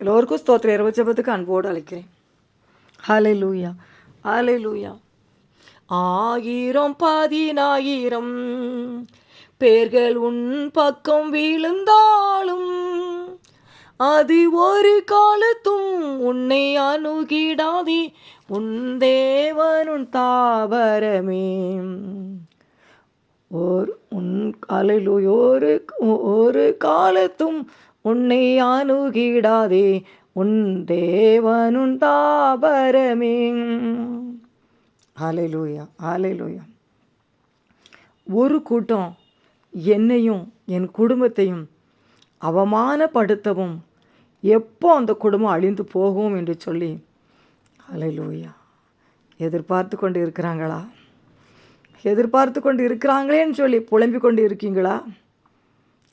எல்லோருக்கும் ஸ்தோத்திர இரவு ஜெபத்துக்கு அன்போடு அழைக்கிறேன் ஹாலே லூயா ஹாலே லூயா ஆயிரம் பதினாயிரம் பேர்கள் உன் பக்கம் விழுந்தாலும் அது ஒரு காலத்தும் உன்னை அணுகிடாதே உன் தேவனுன் தாவரமே ஒரு உன் காலையில் ஒரு ஒரு காலத்தும் உன்னை அணுகிடாதே உன் தேவனுன் தாபரமே. ஆலையிலூயா ஆலையிலூயா ஒரு கூட்டம் என்னையும் என் குடும்பத்தையும் அவமானப்படுத்தவும் எப்போ அந்த குடும்பம் அழிந்து போகும் என்று சொல்லி அலையிலூயா எதிர்பார்த்து கொண்டு இருக்கிறாங்களா எதிர்பார்த்து கொண்டு இருக்கிறாங்களேன்னு சொல்லி புலம்பிக் கொண்டு இருக்கீங்களா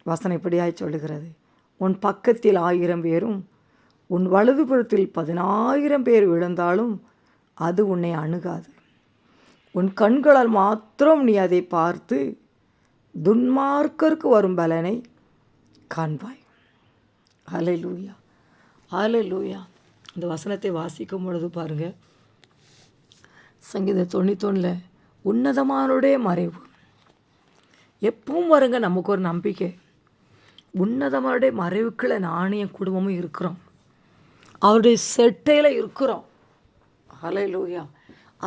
வசனை இப்படியாய் சொல்லுகிறது. உன் பக்கத்தில் ஆயிரம் பேரும் உன் வலதுபுறத்தில் பதினாயிரம் பேர் விழுந்தாலும் அது உன்னை அணுகாது. உன் கண்களால் மாத்திரம் நீ அதை பார்த்து துன்மார்க்கருக்கு வரும் பலனை காண்பாய். அலை லூயா அலை லூயா இந்த வசனத்தை வாசிக்கும் பொழுது பாருங்கள் சங்கீத தொண்ணூத்தொன்னில் உன்னதமானுடைய மறைவு. எப்பவும் வருங்க நமக்கு ஒரு நம்பிக்கை. உன்னதமருடைய மறைவுக்குள்ள நானும் என் குடும்பமும் இருக்கிறோம். அவருடைய செட்டையில் இருக்கிறோம். அலை லூயா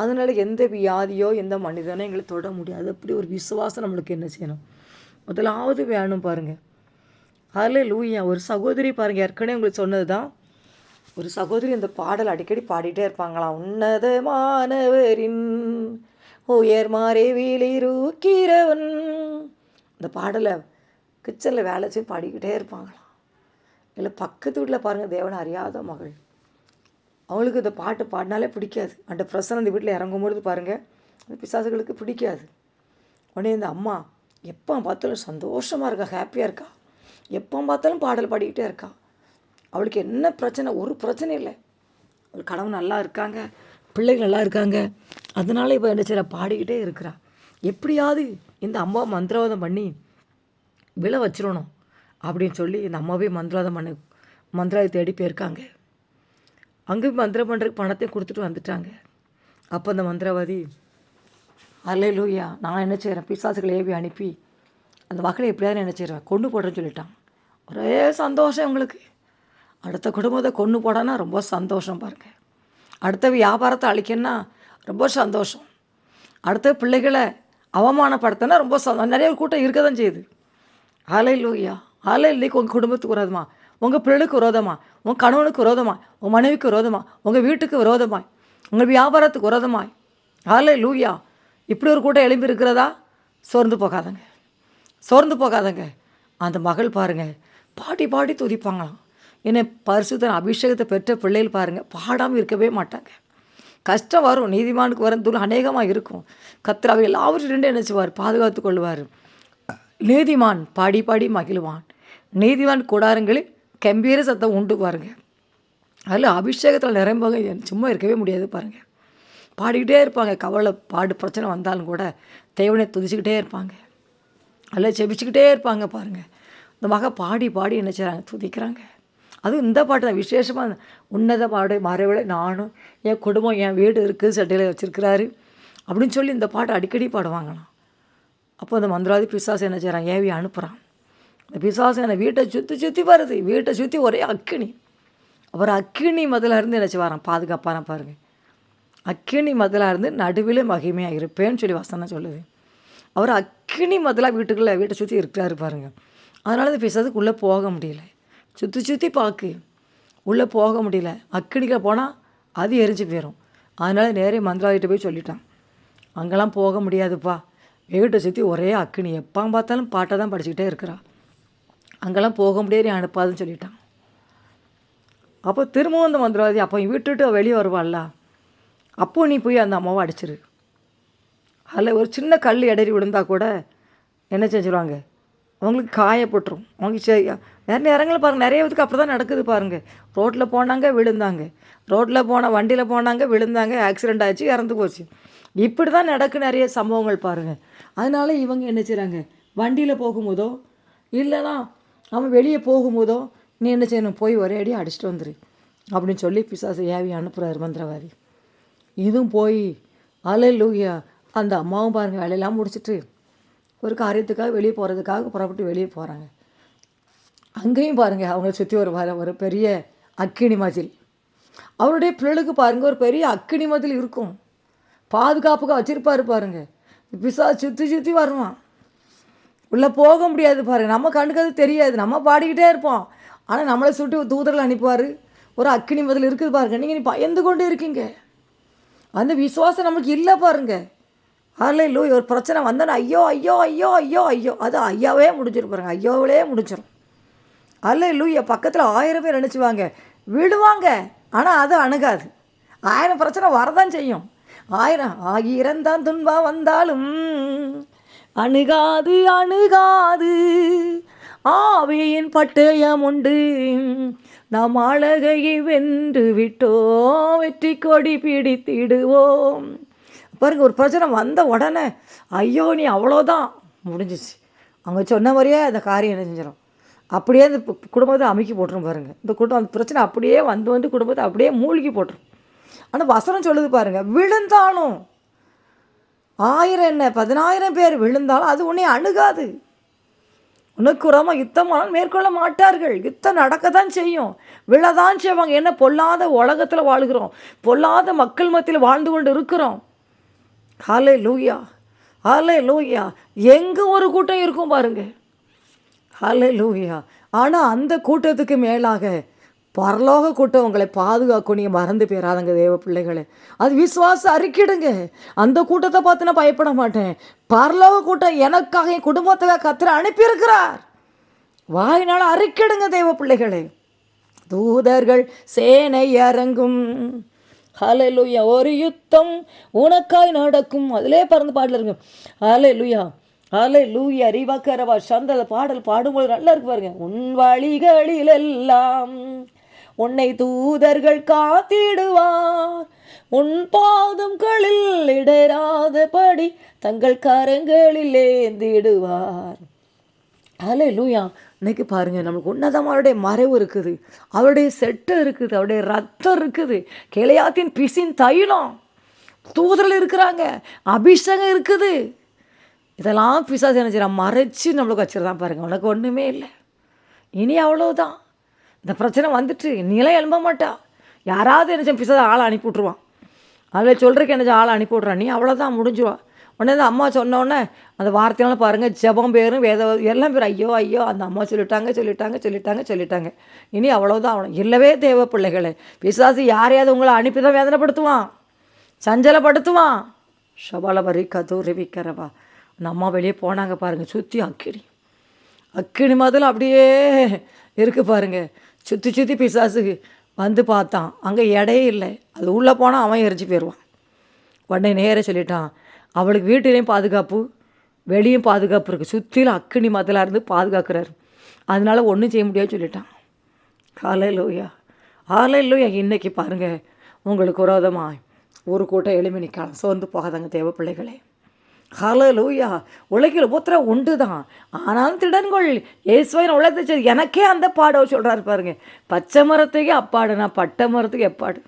அதனால் எந்த வியாதியோ எந்த மனிதனோ எங்களை தொட முடியாது. அப்படி ஒரு விசுவாசம் நம்மளுக்கு என்ன செய்யணும்? முதலாவது வேணும் பாருங்கள் அதில் லூயா ஒரு சகோதரி பாருங்கள் ஏற்கனவே உங்களுக்கு சொன்னது தான் ஒரு சகோதரி இந்த பாடல் அடிக்கடி பாடிட்டே இருப்பாங்களாம் உன்னதமானவரின் உயர் மாறே வீலிருக்கிறவன் இந்த பாடலை கிச்சனில் வேலை செய்து பாடிக்கிட்டே இருப்பாங்களாம். இல்லை பக்கத்து வீட்டில் பாருங்கள் தேவனை அறியாத மகள். அவங்களுக்கு இந்த பாட்டு பாடினாலே பிடிக்காது. அந்த பிரசன் இந்த வீட்டில் இறங்கும் பொழுது பாருங்கள் அந்த பிசாசுகளுக்கு பிடிக்காது. உடனே இந்த அம்மா எப்போ பார்த்தாலும் சந்தோஷமாக இருக்கா ஹாப்பியாக இருக்கா? எப்போ பார்த்தாலும் பாடல் பாடிக்கிட்டே இருக்கா? அவளுக்கு என்ன பிரச்சனை? ஒரு பிரச்சனை இல்லை. அவள் கணவன் நல்லா இருக்காங்க பிள்ளைகள் நல்லா இருக்காங்க. அதனால இப்போ என்ன செய்யறா பாடிக்கிட்டே இருக்கிறா. எப்படியாவது இந்த அம்மா மந்திரவாதம் பண்ணி விழ வச்சிடணும் அப்படின்னு சொல்லி இந்த அம்மாவே மந்திரவாதம் பண்ண மந்திராவை தேடி போயிருக்காங்க. அங்கே மந்திரம் பண்ணுறதுக்கு பணத்தையும் கொடுத்துட்டு வந்துட்டாங்க. அப்போ அந்த மந்திரவாதி அல்ல லூயா நான் என்ன செய்கிறேன் பிசாசுகளை ஏவி அனுப்பி அந்த மக்களை எப்படியாவது என்ன செய்கிறேன் கொண்டு போடுறேன்னு சொல்லிட்டான். ஒரே சந்தோஷம் உங்களுக்கு அடுத்த குடும்பத்தை கொண்டு போடனா ரொம்ப சந்தோஷம் பாருங்கள் அடுத்த வியாபாரத்தை அழிக்கணும்னா ரொம்ப சந்தோஷம். அடுத்த பிள்ளைகளை அவமானப்படுத்தினா ரொம்ப சந்தோஷம். நிறைய கூட்டம் இருக்க தான் செய்யுது. ஆலை லூயா ஆலை இல்லைக்கு உங்கள் குடும்பத்துக்கு விரோதமா? உங்கள் பிள்ளைக்கு விரோதமா? உங்கள் கணவனுக்கு விரோதமா? உங்கள் மனைவிக்கு விரோதமா? உங்கள் வீட்டுக்கு விரோதமாய் உங்கள் வியாபாரத்துக்கு விரோதமாய் ஆலை லூயா இப்படி ஒரு கூட்டம் எழும்பி இருக்கிறதா? சோர்ந்து போகாதங்க. சோர்ந்து போகாதங்க. அந்த மகள் பாருங்கள் பாடி பாடி துதிப்பாங்களாம். என்னை பரிசுத்தன் அபிஷேகத்தை பெற்ற பிள்ளைகள் பாருங்கள் பாடாமல் இருக்கவே மாட்டாங்க. கஷ்டம் வரும். நீதிமானுக்கு வரும். தூள் அநேகமாக இருக்கும். கத்திராவை அவை ரெண்டு நினச்சிவார் பாதுகாத்து கொள்வார். நீதிமான் பாடி பாடி மகிழ்வான். நீதிமான் கூடாரங்களில் கம்பீர சத்தம் உண்டு பாருங்க. அதில் அபிஷேகத்தில் நிரம்பங்க சும்மா இருக்கவே முடியாது பாருங்கள் பாடிக்கிட்டே இருப்பாங்க. கவலை பாடு பிரச்சனை வந்தாலும் கூட தேவனை துதிச்சுக்கிட்டே இருப்பாங்க. அதில் செபிச்சுக்கிட்டே இருப்பாங்க பாருங்கள் இந்த மக பாடி பாடி என்ன செய்கிறாங்க துதிக்கிறாங்க. அதுவும் இந்த பாட்டு தான். விசேஷமாக உன்னத பாடு மறைவில் நானும் என் குடும்பம் என் வீடு இருக்குது சட்டையில் வச்சுருக்கிறாரு அப்படின்னு சொல்லி இந்த பாட்டை அடிக்கடி பாடுவாங்களாம். அப்போ அந்த மந்திராதி பிசாசு என்ன செய்கிறான் ஏவி அனுப்புகிறான் இந்த பிசாசு என்னை வீட்டை சுற்றி சுற்றி வருது. வீட்டை சுற்றி ஒரே அக்கினி. அப்புறம் அக்கினி முதல்ல இருந்து என்ன செய்வாரான் பாதுகாப்பான பாருங்கள் அக்கினி மதிலாக இருந்து நடுவில் மகிமையாக இருப்பேன்னு சொல்லி வசனம் சொல்லுது? அவர் அக்கினி முதலாக வீட்டுக்குள்ளே வீட்டை சுற்றி இருக்கிறாரு பாருங்கள் அதனால் இந்த பிசாசுக்கு உள்ளே போக முடியல. சுற்றி சுற்றி பார்க்கு உள்ளே போக முடியல. அக்கினிக்கு போனால் அது எரிஞ்சு போயிடும் அதனால் நேரே மந்திராதிட்ட போய் சொல்லிட்டான். அங்கெல்லாம் போக முடியாதுப்பா. வீட்டை சுற்றி ஒரே அக்கினி. எப்போ பார்த்தாலும் பாட்டை தான் படிச்சுக்கிட்டே இருக்கிறா. அங்கெல்லாம் போக முடியாது அனுப்பாதுன்னு சொல்லிட்டான். அப்போ திரும்பவும் அந்த மந்திரவாதி அப்போ விட்டுட்டு விட்டு வெளியே வருவாள்ல. அப்போ நீ போய் அந்த அம்மாவை அடிச்சிரு. அதில் ஒரு சின்ன கல் இடறி விழுந்தா கூட என்ன செஞ்சுருவாங்க? அவங்களுக்கு காயப்பட்டுரும் அவங்க சரி நிறைய நேரங்களில் பாருங்கள் நிறைய இதுக்கு அப்படி தான் நடக்குது பாருங்கள் ரோட்டில் போனாங்க விழுந்தாங்க. ரோட்டில் போன வண்டியில் போனாங்க விழுந்தாங்க ஆக்சிடெண்ட் ஆச்சு இறந்து போச்சு. இப்படி தான் நடக்கு நிறைய சம்பவங்கள் பாருங்கள் அதனால இவங்க என்ன செய்கிறாங்க வண்டியில் போகும்போதோ இல்லைனா அவன் வெளியே போகும்போதோ நீ என்ன செய்யணும்? போய் ஒரே அடி அடிச்சிட்டு வந்துரு. அப்படின்னு சொல்லி பிசாசு ஏவி அனுப்புகிறாரு மந்திரவாதி. இதுவும் போய் அலையிலூயா. அந்த அம்மாவும் பாருங்கள் வேலையெல்லாம் முடிச்சுட்டு ஒரு காரியத்துக்காக வெளியே போகிறதுக்காக புறப்பட்டு வெளியே போகிறாங்க அங்கேயும் பாருங்கள் அவங்கள சுற்றி ஒரு வர ஒரு பெரிய அக்கினி மதில் அவருடைய பிள்ளைகளுக்கு பாருங்கள் ஒரு பெரிய அக்கினி மதில் இருக்கும். பாதுகாப்புக்காக வச்சிருப்பாரு பாருங்க. பிசா சுற்றி சுற்றி வருவான். உள்ளே போக முடியாது பாருங்கள் நம்ம கண்ணுக்கு அது தெரியாது. நம்ம பாடிக்கிட்டே இருப்போம். ஆனால் நம்மளை சுட்டு தூதர்கள் அனுப்புவார் ஒரு அக்கினி மதில் இருக்குது பாருங்கள் நீங்கள் நீ பயந்து கொண்டு இருக்கீங்க. அந்த விசுவாசம் நம்மளுக்கு இல்லை பாருங்க. அதில் லூ ஒரு பிரச்சனை வந்தோன்னா ஐயோ ஐயோ ஐயோ ஐயோ ஐயோ. அது ஐயாவே முடிஞ்சிரும் பாருங்க ஐயோவிலே முடிஞ்சிடும் அல்ல லூயா பக்கத்தில் ஆயிரம் பேர் நினச்சிவாங்க விடுவாங்க ஆனால் அது அணுகாது. ஆயிரம் பிரச்சனை வரதான் செய்யும். ஆயிரம் ஆயிரம் தான் துன்பம் வந்தாலும் அணுகாது அணுகாது. ஆவியின் பட்டயம் உண்டு. நாம் அழகையை வென்று விட்டோம் வெற்றி கொடி பிடித்திடுவோம். பாருங்க ஒரு பிரச்சனை வந்த உடனே ஐயோ நீ அவ்வளோதான் முடிஞ்சிச்சு. அவங்க சொன்ன மாதிரியே அந்த காரியம் என்ன செஞ்சிடும் அப்படியே அந்த குடும்பத்தை அமுக்கி போட்டுரும் பாருங்க. இந்த குடும்பம் அந்த பிரச்சனை அப்படியே வந்து வந்து குடும்பத்தை அப்படியே மூழ்கி போட்டுரும். ஆனால் வசனம் சொல்லுது பாருங்க விழுந்தாலும் ஆயிரம் என்ன பதினாயிரம் பேர் விழுந்தாலும் அது உன்னை அணுகாது. உனக்கு உரமா யுத்தமானால் மேற்கொள்ள மாட்டார்கள். யுத்தம் நடக்க தான் செய்யும். விழதான் செய்வாங்க. என்ன பொல்லாத உலகத்தில் வாழுகிறோம். பொல்லாத மக்கள் மத்தியில் வாழ்ந்து கொண்டு இருக்கிறோம். ஹாலே லூயா ஹாலே லூயா எங்கே ஒரு கூட்டம் இருக்கும் பாருங்க. ஹாலே லூயா ஆனால் அந்த கூட்டத்துக்கு மேலாக பரலோக கூட்டம் உங்களை பாதுகாக்கும் நீங்கள் மறந்து போயிடாதங்க தேவ பிள்ளைகளை. அது விசுவாசம் அறிக்கிடுங்க. அந்த கூட்டத்தை பார்த்து நான் பயப்பட மாட்டேன். பரலோக கூட்டம் எனக்காக என் குடும்பத்துக்காக கத்திர அனுப்பியிருக்கிறார். வாயினால் அறிக்கிடுங்க தேவ பிள்ளைகளை. தூதர்கள் சேனை இறங்கும். ஹலலுயா ஒரு யுத்தம் உனக்காய் நடக்கும். அதிலே பறந்து பாடல இருக்கு. அலை லூயா ரிவக்கரவா சந்தல பாடல் பாடும்போது நல்லா இருக்கு பாருங்க. உன் வழிகளில் எல்லாம் உன்னை தூதர்கள் காத்திடுவார். உன் பாதங்களில் இடராதபடி தங்கள் கரங்களில் ஏந்திடுவார். அலை லூயா இன்னைக்கு நம்மளுக்கு நமக்கு அவருடைய மறைவு இருக்குது. அவருடைய செட்டு இருக்குது அவருடைய ரத்தம் இருக்குது. கிளையாத்தின் பிசின் தைலம். தூதரில் இருக்கிறாங்க அபிஷேகம் இருக்குது. இதெல்லாம் பிசாசு என்ன செய்யறான்? மறைச்சி நம்மளுக்கு வச்சுருந்தான் பாருங்கள் உனக்கு ஒன்றுமே இல்லை. இனி அவ்வளோதான் இந்த பிரச்சனை வந்துட்டு நீலாம் எழும்ப மாட்டா. யாராவது என்ன செய்ய பிசாசு ஆளை அனுப்பி விட்ருவான் அதில் சொல்கிறக்கு என்ன ஆளை அனுப்பி விட்றான் நீ அவ்வளோதான் முடிஞ்சுவா உடனே அந்த அம்மா சொன்னோடனே அந்த வார்த்தையெல்லாம் பாருங்கள் ஜெபம் பேரும் வேத எல்லாம் பேர் ஐயோ ஐயோ அந்த அம்மா சொல்லிட்டாங்க சொல்லிட்டாங்க சொல்லிட்டாங்க சொல்லிட்டாங்க. இனி அவ்வளோதான் அவனும் இல்லவே தேவ பிள்ளைகளே. பிசாசு யாரையாவது உங்களை அனுப்பி தான் வேதனைப்படுத்துவான். சஞ்சலப்படுத்துவான். ஷபாலபரி கதூரி விற்கிறவா அந்த அம்மா வெளியே போனாங்க பாருங்கள் சுற்றி அக்கினி. அக்கினி மதில் அப்படியே இருக்கு பாருங்க. சுற்றி சுற்றி பிசாசுக்கு வந்து பார்த்தான். அங்கே இடையே இல்லை. அது உள்ளே போனால் அவன் எரிஞ்சு போயிடுவான். உடனே நேராக சொல்லிட்டான் அவளுக்கு வீட்டிலையும் பாதுகாப்பு வெளியும் பாதுகாப்பு இருக்குது சுற்றிலும் அக்கினி மதலாக இருந்து பாதுகாக்கிறாரு. அதனால ஒன்றும் செய்ய முடியாது சொல்லிட்டான். காலை லோயா ஆலை லோயா இன்றைக்கி பாருங்கள் உங்களுக்கு விரோதமாக ஒரு கூட்டம் எளிமை நிற்கலாம். சோர்ந்து போகாதாங்க தேவ பிள்ளைகளே. லூயா உலகில் உத்தரம் உண்டு தான் ஆனாலும் திடன்கொள். இயேசுவை உலகத்தை எனக்கே அந்த பாட சொல்கிறாரு பாருங்க. பச்சை மரத்துக்கு அப்பாடுனா பட்டை மரத்துக்கு எப்பாடு.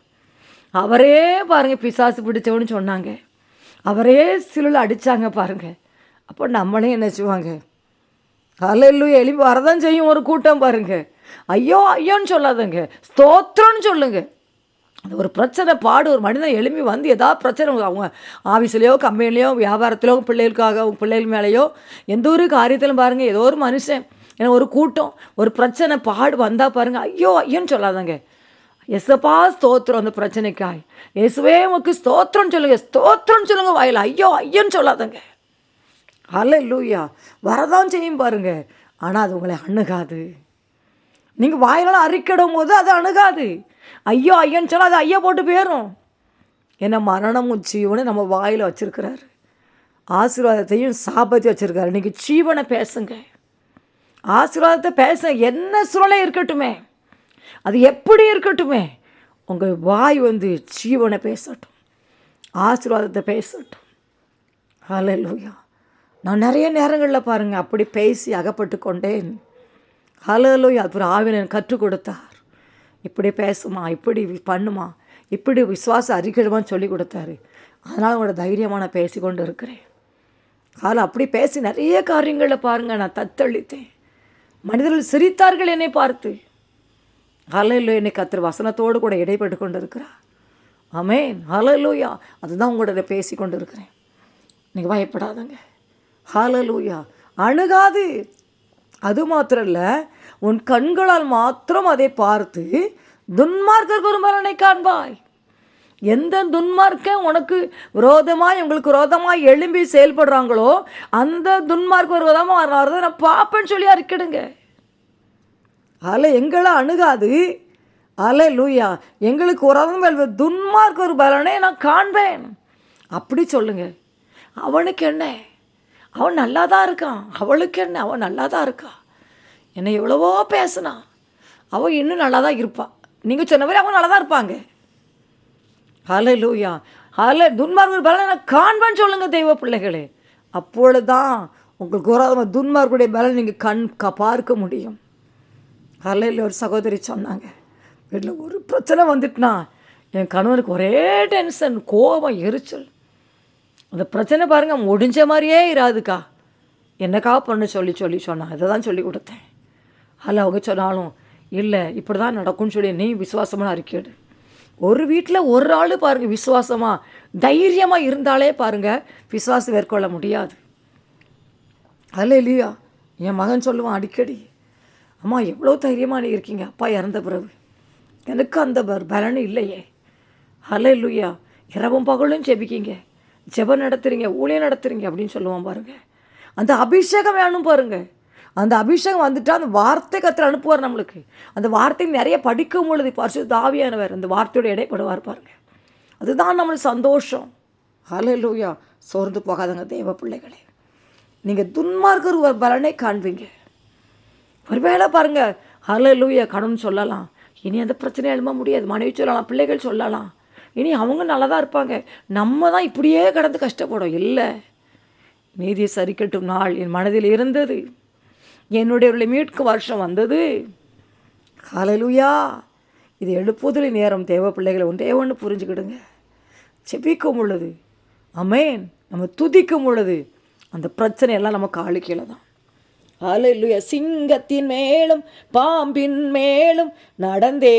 அவரே பாருங்கள் பிசாசு பிடிச்சவன்னு சொன்னாங்க. அவரே சிலுவில் அடித்தாங்க பாருங்க. அப்போ நம்மளே என்ன செய்வாங்க? ஹalleluya எழுப்பி வரதான் செய்யும் ஒரு கூட்டம் பாருங்க. ஐயோ ஐயோன்னு சொல்லாதங்க. ஸ்தோத்திரம்னு சொல்லுங்க. அது ஒரு பிரச்சனை பாடு. ஒரு மனிதன் எழும்பி வந்து ஏதாவது பிரச்சனை அவங்க ஆஃபீஸ்லேயோ கம்பெனிலையோ வியாபாரத்திலோ பிள்ளைகளுக்காக அவங்க பிள்ளைகள் மேலேயோ எந்த ஒரு காரியத்திலும் பாருங்கள் ஏதோ ஒரு மனுஷன் ஏன்னா ஒரு கூட்டம் ஒரு பிரச்சனை பாடு வந்தால் பாருங்கள் ஐயோ ஐயோன்னு சொல்லாதங்க. எசப்பா ஸ்தோத்திரம் அந்த பிரச்சனைக்காய். இயேசுவே உமக்கு ஸ்தோத்திரம் சொல்லுங்க ஸ்தோத்திரம் சொல்லுங்க வாயில். ஐயோ ஐயோன்னு சொல்லாதங்க. அல்ல லூயா வரதான் செய்யும் பாருங்க. ஆனால் அது உங்களை அணுகாது. நீங்கள் வாயிலால் அறிக்கிடும் போது அது அணுகாது. ஐயோ ஐயோன்னு சொன்னால் அது ஐயா போட்டு போயிடும் ஏன்னா மரணமும் ஜீவனும் நம்ம வாயில் வச்சிருக்கிறாரு. ஆசீர்வாதத்தையும் சாபத்தையும் வச்சுருக்காரு. நீங்கள் ஜீவனை பேசுங்க. ஆசீர்வாதத்தை பேச என்ன சூழலே இருக்கட்டுமே. அது எப்படி இருக்கட்டுமே உங்கள் வாய் வந்து ஜீவனை பேசட்டும் ஆசீர்வாதத்தை பேசட்டும். ஹalleluya நான் நிறைய நேரங்களில் பாருங்கள் அப்படி பேசி அகப்பட்டு கொண்டேன். ஹலோலோய் அப்புறம் ஆவினன் கற்றுக் கொடுத்தார். இப்படி பேசுமா இப்படி பண்ணுமா இப்படி விசுவாசம் அறிக்கைடுமான்னு சொல்லி கொடுத்தாரு. அதனால் உங்களோட தைரியமாக நான் பேசி கொண்டு இருக்கிறேன் அதில் அப்படி பேசி நிறைய காரியங்களில் பாருங்கள் நான் தத்தளித்தேன். மனிதர்கள் சிரித்தார்கள் என்னை பார்த்து. ஹலோ என்னை கத்திர வசனத்தோடு கூட இடைப்பட்டு கொண்டு இருக்கிறார் ஆமேன் ஹலலூயா அதுதான் உங்களோட பேசி கொண்டு இருக்கிறேன் நீங்கள் பயப்படாதங்க. ஹலலூயா அணுகாது. அது மாத்திரம் இல்லை உன் கண்களால் மாத்திரம் அதை பார்த்து துன்மார்க்க ஒரு பலனை காண்பாய். எந்த துன்மார்க்க உனக்கு விரோதமாக உங்களுக்கு விரோதமாக எழும்பி செயல்படுறாங்களோ அந்த துன்மார்க்க விரோதமாக வர்றதை நான் பார்ப்பேன்னு சொல்லி அறிக்கிடுங்க. அலை எங்களை அணுகாது. அலை லூயா எங்களுக்கு உறவுங்கள் துன்மார்க்கு ஒரு பலனை நான் காண்பேன். அப்படி சொல்லுங்க. அவனுக்கு என்ன? அவன் நல்லா தான் இருக்கான். அவளுக்கு என்ன? அவன் நல்லா தான் இருக்கா? என்னை எவ்வளவோ பேசினான் அவன் இன்னும் நல்லா தான் இருப்பாள் நீங்கள் சொன்ன மாதிரி அவன் நல்லா தான் இருப்பாங்க அலை லூயா ஹலே துன்மார்க்கு பலனை நான் காண்பேன்னு சொல்லுங்கள் தெய்வ பிள்ளைகளே. அப்பொழுதுதான் உங்களுக்கு ஒரு துன்மார்க்குடைய பலன் நீங்கள் கண் க பார்க்க முடியும். காலையில் ஒரு சகோதரி சொன்னாங்க. வீட்டில் ஒரு பிரச்சனை வந்துட்டுனா என் கணவனுக்கு ஒரே டென்ஷன் கோபம் எரிச்சல். அந்த பிரச்சனை பாருங்கள் முடிஞ்ச மாதிரியே இராதுக்கா. என்னக்கா பண்ணு சொல்லி சொல்லி சொன்னான் அதை தான் சொல்லி கொடுத்தேன். அதில் அவங்க சொன்னாலும் இல்லை இப்படி தான் நடக்கும்னு சொல்லி நீ விசுவாசமாக அறிக்கையிடு. ஒரு வீட்டில் ஒரு ஆள் பாருங்கள் விசுவாசமாக தைரியமாக இருந்தாலே பாருங்கள் விசுவாசம் மேற்கொள்ள முடியாது. அதில் இல்லையா என் மகன் சொல்லுவான் அடிக்கடி அம்மா எவ்வளோ தைரியமாக நீ இருக்கீங்க. அப்பா இறந்த பிறகு. எனக்கு அந்த ப- பலன் இல்லையே. அல்ல இல்லையா இரவும் பகலும் ஜெபிக்கீங்க. ஜெபம் நடத்துறீங்க ஊழியம் நடத்துறீங்க அப்படின்னு சொல்லுவான் பாருங்க. அந்த அபிஷேகம் வேணும் பாருங்க. அந்த அபிஷேகம் வந்துட்டா அந்த வார்த்தை கத்திர அனுப்புவார் நம்மளுக்கு. அந்த வார்த்தை நிறைய படிக்கும் பொழுது பரிசு தாவியானவர் அந்த வார்த்தையோட இடைப்படுவார் பாருங்க. அதுதான் நம்மளுக்கு சந்தோஷம். ஹலே லூயா சோர்ந்து போகாதங்க தேவ பிள்ளைகளே. நீங்கள் துன்மார்க்கர் ஒரு பலனை காண்பீங்க. ஒருவேளை பாருங்கள் ஹலோ லூயா கடன் சொல்லலாம். இனி அந்த பிரச்சனையும் எழும முடியாது. மனைவி சொல்லலாம் பிள்ளைகள் சொல்லலாம். இனி அவங்க நல்லா தான் இருப்பாங்க. நம்ம தான் இப்படியே கடந்து கஷ்டப்படும் இல்லை. நீதி சரிக்கட்டும் நாள். என் மனதில் இருந்தது. என்னுடைய மீட்கும் வருஷம் வந்தது. ஹalleluya. இது எழுப்புதல் நேரம் தேவ பிள்ளைகளை ஒன்றே ஒன்று புரிஞ்சுக்கிடுங்க. செபிக்கும் உள்ளது அமேன் நம்ம துதிக்கும் உள்ளது அந்த பிரச்சனையெல்லாம் நம்ம நமக்கு கீழே தான். அலலுய சிங்கத்தின் மேலும் பாம்பின் மேலும் நடந்தே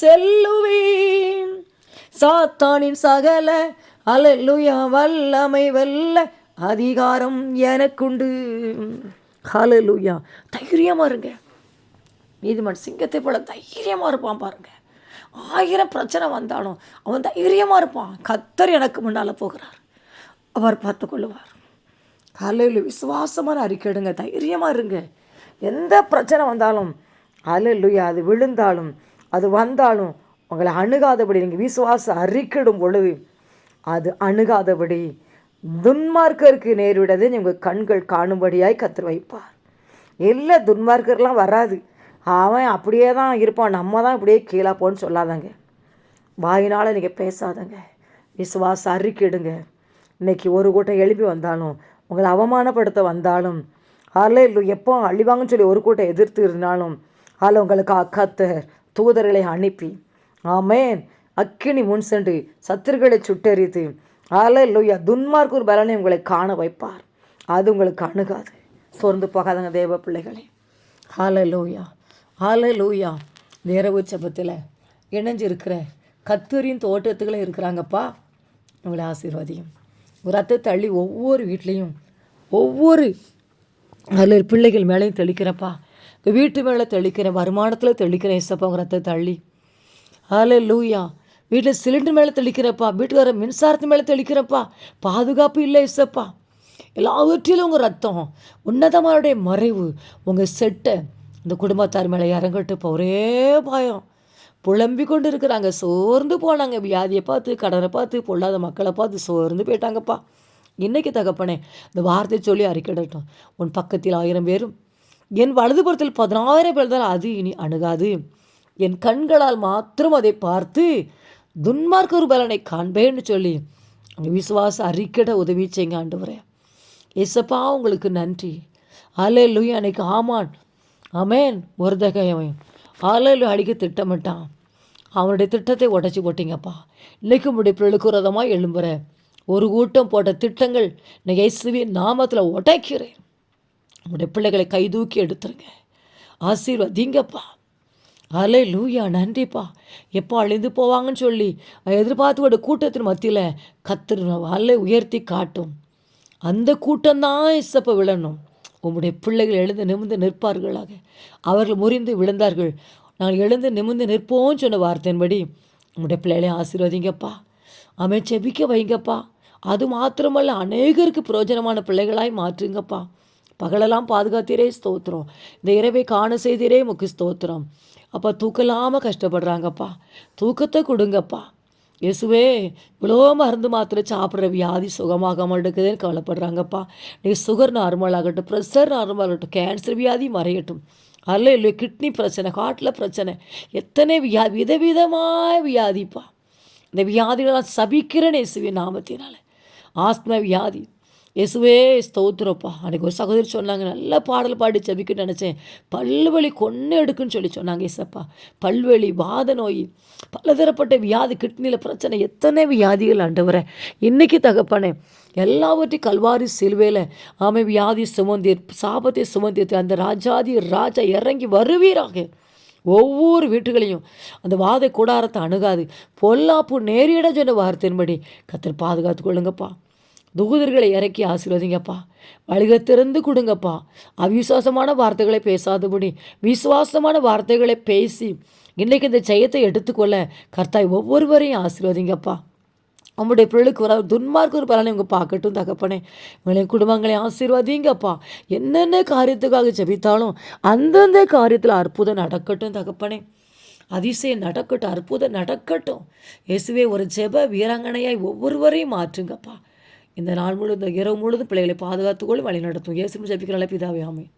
செல்லுவேன். சாத்தானின் சகல அலலுய வல்லமை வெல்ல அதிகாரம் எனக்குண்டு. ஹலலுயா தைரியமாக இருங்க. நீதிமன்ற சிங்கத்தை போல தைரியமாக இருப்பான் பாருங்க. ஆயிரம் பிரச்சனை வந்தாலும் அவன் தைரியமாக இருப்பான். கத்தர் எனக்கு முன்னால் போகிறார். அவர் பார்த்து கொள்ளுவார் அலையில் விசுவாசமான அறிக்கைடுங்க தைரியமாக இருங்க. எந்த பிரச்சனை வந்தாலும் அலையிலுயா அது விழுந்தாலும் அது வந்தாலும் உங்களை அணுகாதபடி நீங்கள் விசுவாசம் அறிக்கிடும் பொழுது அது அணுகாதபடி துன்மார்க்கருக்கு நேரிடது உங்கள் கண்கள் காணும்படியாய் கத்து வைப்பார். இல்லை துன்மார்க்கர்லாம் வராது. அவன் அப்படியே தான் இருப்பான். நம்ம தான் இப்படியே கீழே போன்னு சொல்லாதங்க. வாயினால் நீங்கள் பேசாதங்க. விசுவாச அறிக்கிடுங்க இன்றைக்கி ஒரு கூட்டம் எழுப்பி வந்தாலும் உங்களை அவமானப்படுத்த வந்தாலும் அதில் இல்லை எப்போ அழிவாங்கன்னு சொல்லி ஒரு கூட்டம் எதிர்த்து இருந்தாலும் அதில் உங்களுக்கு அக்கத்தர் தூதர்களை அனுப்பி. ஆமேன். அக்கினி முன் சென்று சத்துருக்களை சுட்டெறித்து அதில் இல்லையா துன்மார்க்கூர் பலனை உங்களை காண வைப்பார். அது உங்களுக்கு அணுகாது. சோர்ந்து போகாதங்க தேவ பிள்ளைகளே. ஹalleluya லூயா நேரவு சபத்தில் இணைஞ்சிருக்கிற கத்தூரியின் தோட்டத்துக்குள்ள இருக்கிறாங்கப்பா. உங்களை ஆசீர்வாதியும். ஒரு ரத்தத்தை ஒவ்வொரு வீட்லேயும் ஒவ்வொரு அதில் பிள்ளைகள் மேலேயும் தெளிக்கிறப்பா. வீட்டு மேலே தெளிக்கிறேன் வருமானத்தில் தெளிக்கிறேன் இசப்பா உங்கள் தள்ளி. அதில் லூயா வீட்டில் சிலிண்டர் மேலே தெளிக்கிறப்பா வீட்டுக்கார மின்சாரத்து மேலே தெளிக்கிறப்பா பாதுகாப்பு இல்லை இசப்பா. எல்லாவற்றிலும் உங்கள் ரத்தம் உன்னதமானுடைய மறைவு உங்கள் செட்டை இந்த குடும்பத்தார் மேலே இறங்கட்டுப்பா ஒரே பயம். புலம்பி கொண்டு இருக்கிறாங்க சோர்ந்து போனாங்க. வியாதியை பார்த்து கடனை பார்த்து பொல்லாத மக்களை பார்த்து சோர்ந்து போயிட்டாங்கப்பா. இன்னைக்கு தகப்பனே இந்த வார்த்தை சொல்லி அறிக்கிடட்டும். உன் பக்கத்தில் ஆயிரம் பேரும் என் வலதுபுறத்தில் பதினாயிரம் பேர் தான் அது இனி அணுகாது. என் கண்களால் மாத்திரம் அதை பார்த்து துன்மார்க்க ஒரு பலனை காண்பேன்னு சொல்லி விசுவாச அறிக்கட உதவி செய்யுங்க ஆண்டவரே. ஏசப்பா உங்களுக்கு நன்றி. அலே லுய் அன்னைக்கு ஆமான். அமேன் ஒரு தகையவன் ஆலையில் அடிக்க திட்டமிட்டான். அவனுடைய திட்டத்தை உடச்சி போட்டிங்கப்பா. இன்றைக்கும் உடைய பிள்ளைகளுக்கு எழும்புகிறேன் எழும்புற. ஒரு கூட்டம் போட்ட திட்டங்கள் இன்னைக்கு இயேசுவின் நாமத்தில் உடைக்கிறேன். உங்களுடைய பிள்ளைகளை கைதூக்கி எடுத்துருங்க. ஆசீர்வதிங்கப்பா. அலை லூயா நன்றிப்பா. எப்போ அழிந்து போவாங்கன்னு சொல்லி எதிர்பார்த்து கூட்டத்தின் மத்தியில் கத்துரு அலை உயர்த்தி காட்டும். அந்த கூட்டம்தான் இசப்ப விழணும். உம்முடைய பிள்ளைகள் எழுந்து நிமிர்ந்து நிற்பார்களாக. அவர்கள் முறிந்து விழுந்தார்கள். நாங்கள் எழுந்து நிமிர்ந்து நிற்போம்னு சொன்ன வார்த்தையின்படி உங்களுடைய பிள்ளைகளை ஆசீர்வதிங்கப்பா. அவன் செபிக்க வைங்கப்பா. அது மாத்திரமல்ல அநேகருக்கு பிரயோஜனமான பிள்ளைகளாய் மாற்றுங்கப்பா. பகலெல்லாம் பாதுகாத்தீரே ஸ்தோத்திரம். இந்த இரவை காண செய்தீரே முக்கு ஸ்தோத்திரம். அப்பா தூக்கலாமல் கஷ்டப்படுறாங்கப்பா. தூக்கத்தை கொடுங்கப்பா. இயேசுவே இவ்வளோ மருந்து மாத்திரை சாப்பிட்ற வியாதி சுகமாகாமல் இருக்குதுன்னு கவலைப்படுறாங்கப்பா. நீ சுகர் நார்மல் ஆகட்டும் ப்ரெஷர் நார்மல் ஆகட்டும் கேன்சர் வியாதி மறையட்டும். அல்ல இல்லை கிட்னி பிரச்சனை ஹார்ட்டில் பிரச்சனை. எத்தனை வியா விதவிதமாக வியாதிப்பா. இந்த வியாதிகளெல்லாம் சபிக்கிறேன் இயேசுவே நாமத்தினால. ஆஸ்தும வியாதி இயேசுவே ஸ்தோத்திரப்பா. அன்றைக்கி ஒரு சகோதரி சொன்னாங்க நல்ல பாடல் பாடி ஜபிக்குன்னு நினச்சேன். பல்வலி கொன்று எடுக்குன்னு சொல்லி சொன்னாங்க இசப்பா பல்வெளி வாத நோய் பலதரப்பட்ட வியாதி கிட்னியில் பிரச்சனை எத்தனை வியாதிகள் ஆண்டவரை. இன்றைக்கி தகப்பானே எல்லாவற்றையும் கல்வாரி சிலுவையில் ஆமை வியாதி சுமந்தீர் சாபத்தை சுமந்தீர் அந்த ராஜாதி ராஜா இறங்கி வருவீராக. ஒவ்வொரு வீட்டுகளையும் அந்த வாத கூடாரத்தை அணுகாது. பொல்லாப்பு நேரிட சொன்ன வார்த்தையின்படி கத்தர் பாதுகாத்து கொள்ளுங்கப்பா. தூதர்களை இறக்கி ஆசீர்வதிங்கப்பா. வழிகளை திறந்து கொடுங்கப்பா. அவிசுவாசமான வார்த்தைகளை பேசாதபடி விசுவாசமான வார்த்தைகளை பேசி இன்றைக்கு இந்த ஜெயத்தை எடுத்துக்கொள்ள கர்த்தாய் ஒவ்வொருவரையும் ஆசீர்வதிங்கப்பா. உங்களுடைய பிள்ளைகளுக்கு வர துன்மார்க்க ஒரு பலனை இவங்க பார்க்கட்டும் தகப்பனே. உங்களை குடும்பங்களை ஆசீர்வாதிங்கப்பா. என்னென்ன காரியத்துக்காக ஜெபித்தாலும் அந்தந்த காரியத்தில் அற்புதம் நடக்கட்டும் தகப்பனே. அதிசயம் நடக்கட்டும் அற்புதம் நடக்கட்டும். இயேசுவே ஒரு ஜெப வீராங்கனையாய் ஒவ்வொருவரையும் மாற்றுங்கப்பா. இந்த நாள் முழுவதும் இரவு முழுவதும் பிள்ளைகளை பாதுகாத்துக்கொள்ளும் வழி நடத்தும். இயேசு ஜபிக்கிற பிதாவே ஆமை